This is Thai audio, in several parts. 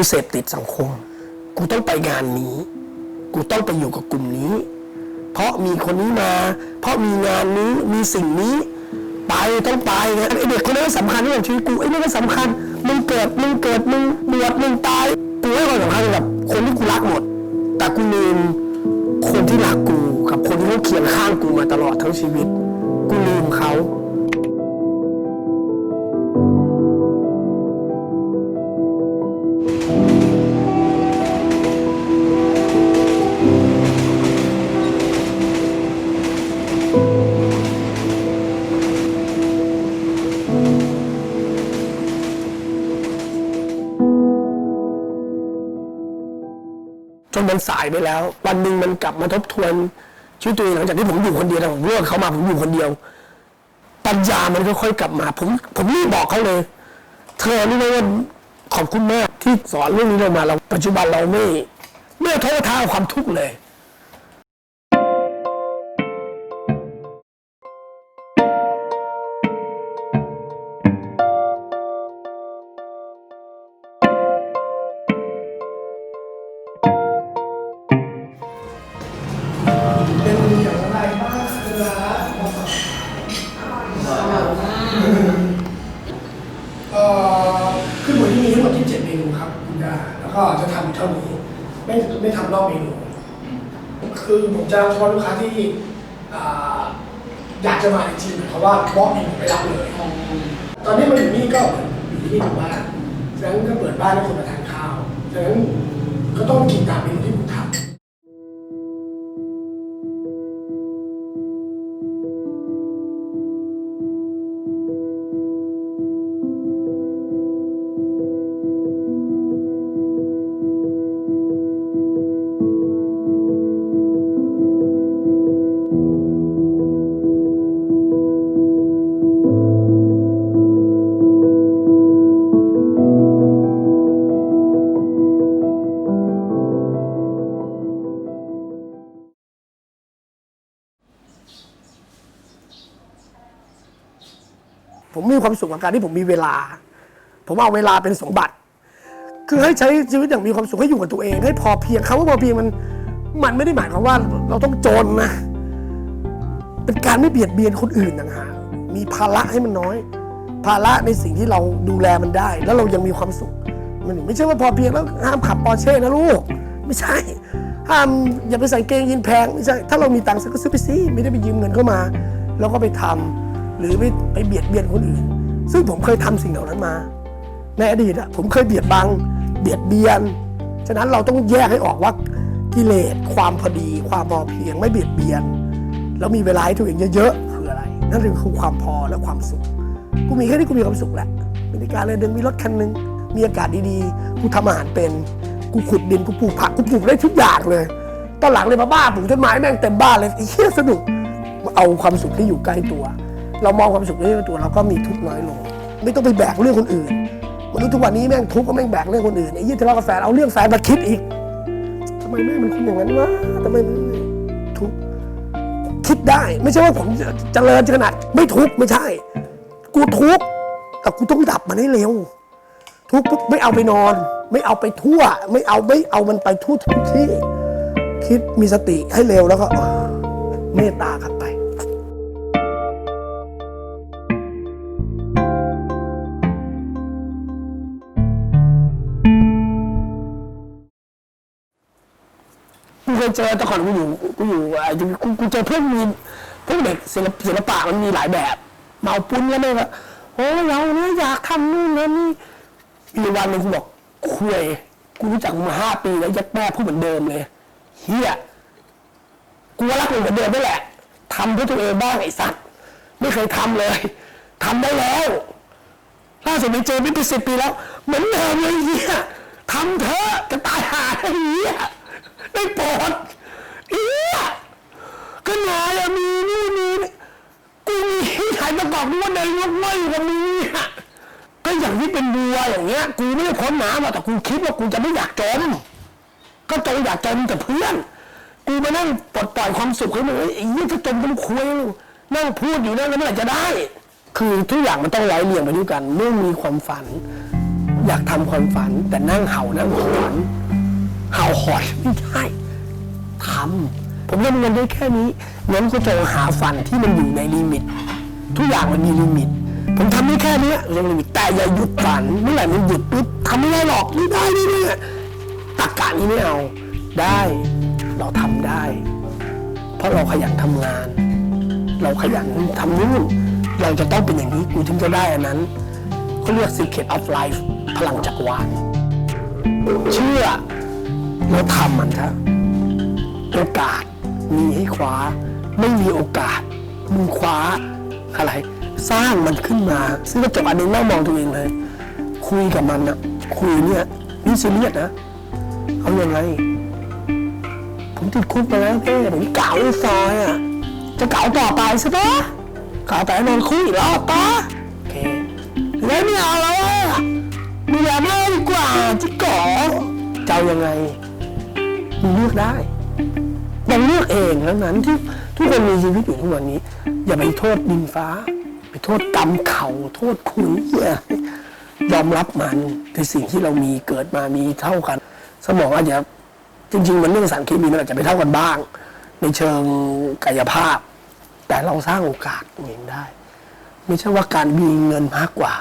กูเสพติดสังคม กูต้องไปงานนี้ กูต้องไปอยู่กับกลุ่มนี้ เพราะมีคนนี้มา เพราะมีงานนี้มีสิ่งนี้ ไปต้องไปนะไอเด็กคนนั้นสำคัญที่สุดชีวิตกูไอ้นี่ก็สำคัญมึงเกิดมึงเกิดมึงบวชมึงตายกูให้ความสำคัญกับคนที่กูรักหมด แต่กูลืมคนที่รักกู กับคนที่เขาเคียงข้างกูมาตลอดทั้งชีวิต กูลืมเขา มันสายไปแล้ว วันหนึ่งมันกลับมาทบทวนชีวิตตัวเองหลังจากที่ผมอยู่คนเดียวแต่ผมเลิกเขามาผมอยู่คนเดียว ปัญญามันค่อยๆกลับมา ผมผมรีบบอกเขาเลย เธอนี่นะว่าขอบคุณมากที่สอนเรื่องนี้เรามาเราปัจจุบันเราไม่ไม่ท้อท้าความทุกข์เลย อย่างไรบ้างเอ่อคือหมวดที่มีทั้งหมดที่เจ็ดเมนูครับคุณดาแล้วก็จะทำเท่านี้ไม่ไม่ทำรอบเมนู คือผมจะเฉพาะลูกค้าที่อ่าอยากจะมาจริงๆเพราะว่าบล็อกเองไปรับเลย ตอนนี้มาอยู่นี่ก็เหมือนอยู่ที่นี่ถูกบ้านฉะนั้นก็เปิดบ้านให้คนมาทานข้าวฉะนั้นก็ต้องกินตามเมนู ผมมีความสุขกับการที่ผมมีเวลา ผมเอาเวลาเป็นสมบัติ คือให้ใช้ชีวิตอย่างมีความสุขให้อยู่กับตัวเอง ให้พอเพียงคำว่าพอเพียงมันมันไม่ได้หมายความว่าเราต้องจนนะ เป็นการไม่เบียดเบียนคนอื่นนะฮะมีภาระให้มันน้อย ภาระในสิ่งที่เราดูแลมันได้ แล้วเรายังมีความสุข มันไม่ใช่ว่าพอเพียงแล้วห้ามขับปอร์เช่นะลูก ไม่ใช่ ห้ามอย่าไปใส่เกงยีนแพงไม่ใช่ ถ้าเรามีตังค์ก็ซื้อไปสิไม่ได้ไปยืมเงินเข้ามา แล้วก็ไปทำ หรือไปไปเบียดเบียนคนอื่น ซึ่งผมเคยทำสิ่งเหล่านั้นมา ในอดีตอะผมเคยเบียดบัง เบียดเบียน ฉะนั้นเราต้องแยกให้ออกว่ากิเลสความพอดี ความพอเพียงไม่เบียดเบียน แล้วมีเวลาให้ตัวเองเยอะๆคืออะไร นั่นคือความพอและความสุข กูมีแค่นี้กูมีความสุขแหละมีนาฬิการเลยเดินมีรถคันหนึง มีอากาศดีๆ กูทำอาหารเป็น กูขุดดิน กูปลูกผัก กูปลูกได้ทุกอย่างเลย ตอนหลังเลยมาบ้าปลูกต้นไม้แม่งเต็มบ้านเลยไอ้เหี้ยสนุก เอาความสุขที่อยู่ใกล้ตัว เรามองความสุขใกล้ตัวเราก็มีทุกข์น้อยลง ไม่ต้องไปแบกเรื่องคนอื่นมนุษย์ทุกวันนี้แม่งทุกข์ก็แม่งแบกเรื่องคนอื่นไอ้ยี่ทะเลาะกับแฟนเอาเรื่องแฟนมาคิดอีกทำไมแม่งมันคนอย่างนั้นวะทำไมทุกข์คิดได้ไม่ใช่ว่าผมจะเจริญขนาดไม่ทุกข์ไม่ใช่ กูทุกข์แต่กูต้องดับมันให้เร็ว ทุกข์ไม่เอาไปนอน ไม่เอาไปทั่ว ไม่เอาไม่เอามันไปทั่วทุกที่ คิดมีสติให้เร็วแล้วก็เมตตากลับ เคยเจอแต่ก่อนกูอยู่กูอยู่ไอ้กูกูเจอเพื่อนมีพวกเด็กศิลปศิลปะมันมีหลายแบบ เมาปุ้นแล้วไม่ว่าโอ้เราเนี่ยอยากทำนู่นนั่นนี่มีวันหนึ่งกูบอกคุยกูรู้จักมึงมาห้าปีแล้วยัดแม่พูดเหมือนเดิมเลยเฮียกูว่ารักมึงเหมือนเดิมนี่แหละทำเพื่อตัวเองบ้างไอ้สัตว์ไม่เคยทำเลยทำได้แล้วล่าสุดไปเจอไม่เป็นสิบปีแล้ว เหมือนเดิมเลยเฮียทำเถอะจะตายหาเฮีย ได้โปรดเฮียก็นายอะมีนี่มีนี่กูมีที่ถ่ายประกอบด้วยในยกไม่อยู่กับมึงเนี่ยก็อย่างที่เป็นบัวอย่างเงี้ย กูไม่ได้พ้นน้ำหรอกแต่กูคิดว่ากูจะไม่อยากจม ก็จงอยากจมแต่เพื่อน กูมานั่งปลดปล่อยความสุขให้มึงเอ้ยไอ้ยี่จะจมเป็นคุยนั่งพูดอยู่นั่นแล้วเมื่อไหร่จะได้ คือทุกอย่างมันต้องไล่เลี่ยงไปด้วยกัน เมื่อมีความฝัน อยากทำความฝัน แต่นั่งเห่านั่งหอน ห่าหอนไม่ได้ทำผมทำเงินได้แค่นี้งั้นก็จะหาฝันที่มันอยู่ในลิมิต ทุกอย่างมันมีลิมิต ผมทำได้แค่เนี้ยเรื่องลิมิตแต่อย่าหยุดฝันเมื่อไหร่มันหยุดปุ๊บทำไม่ได้หรอกไม่ได้ไม่ได้ตักกะนี้ไม่เอาได้เราทำได้ เพราะเราขยันทำงาน เราขยันทำนู่นเราจะต้องเป็นอย่างนี้กูถึงจะได้อันนั้นเขาเรียก secret of life พลังจักรวาลเชื่อ แล้วทำมันเถอะโอกาสมีให้คว้า ไม่มีโอกาสมึงคว้าอะไร สร้างมันขึ้นมา ซึ่งกระจกอันนึงนั่งมองตัวเองเลย คุยกับมันนะคุยเนี่ยนี่ซีเรียสนะ เอาอยังไง ผมติดคุกไปแล้วเพ่ผมเก่าในซอยอะ จะเก่าต่อไปใช่ปะเก่าแต่นอนคุกอีกรอบปะโอเคแล้วไม่เอาแล้วอะมีแบบไม่ดีกว่าจิก๋อจะเอายังไง มึงเลือกได้ต้องเลือกเองแล้วนั้นที่ทุกคนมีชีวิตอยู่ทุกวันนี้ อย่าไปโทษดินฟ้า ไปโทษกรรมเขาโทษคุณอย่ายอมรับมันในสิ่งที่เรามีเกิดมามีเท่ากัน สมองอาจจะจริง ๆ มันเรื่องสารเคมีมันอาจจะไม่เท่ากันบ้าง ในเชิงกายภาพ แต่เราสร้างโอกาสตัวเองได้ ไม่ใช่ว่าการมีเงินมากกว่า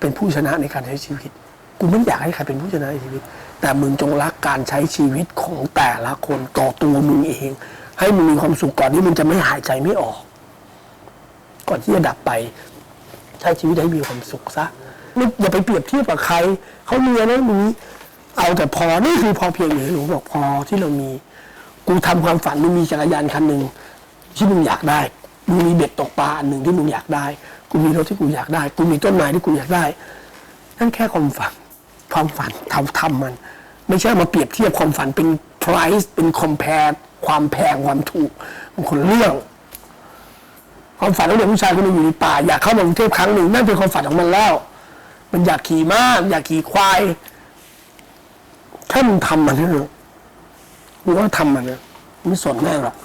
เป็นผู้ชนะในการใช้ชีวิตกูไม่อยากให้ใครเป็นผู้ชนะในชีวิต แต่มึงจงรักการใช้ชีวิตของแต่ละคนต่อตัวมึงเอง ให้มึงมีความสุขก่อนที่มึงจะไม่หายใจไม่ออก ก่อนที่จะดับไป ใช้ชีวิตให้มีความสุขซะไม่อย่าไปเปรียบเทียบกับใครเขาเมีนะมีเอาแต่พอนี่คือพอเพียงอย่างที่หนูบอกพอที่เรามี กูทำความฝันมึงมีจักรยานคันหนึ่งที่มึงอยากได้มึงมีเบ็ดตกปลาอันหนึ่งที่มึงอยากได้ กูมีรถที่กูอยากได้ กูมีต้นไม้ที่กูอยากได้ นั่นแค่ความฝัน ความฝันทำทำมัน ไม่ใช่มาเปรียบเทียบความฝันเป็น price เป็น compare ความแพงความถูกมันคนเรื่อง ความฝันของเด็กผู้ชายคนหนึงอยู่ในป่า อยากเข้ามากรุงเทพครั้งหนึ่งนั่นเป็นความฝันของมันแล้ว มันอยากขี่ม้าอยากขี่ควายแค่มึงทำมันเถอะกูว่าทำมันนะไม่สนแม่หรอก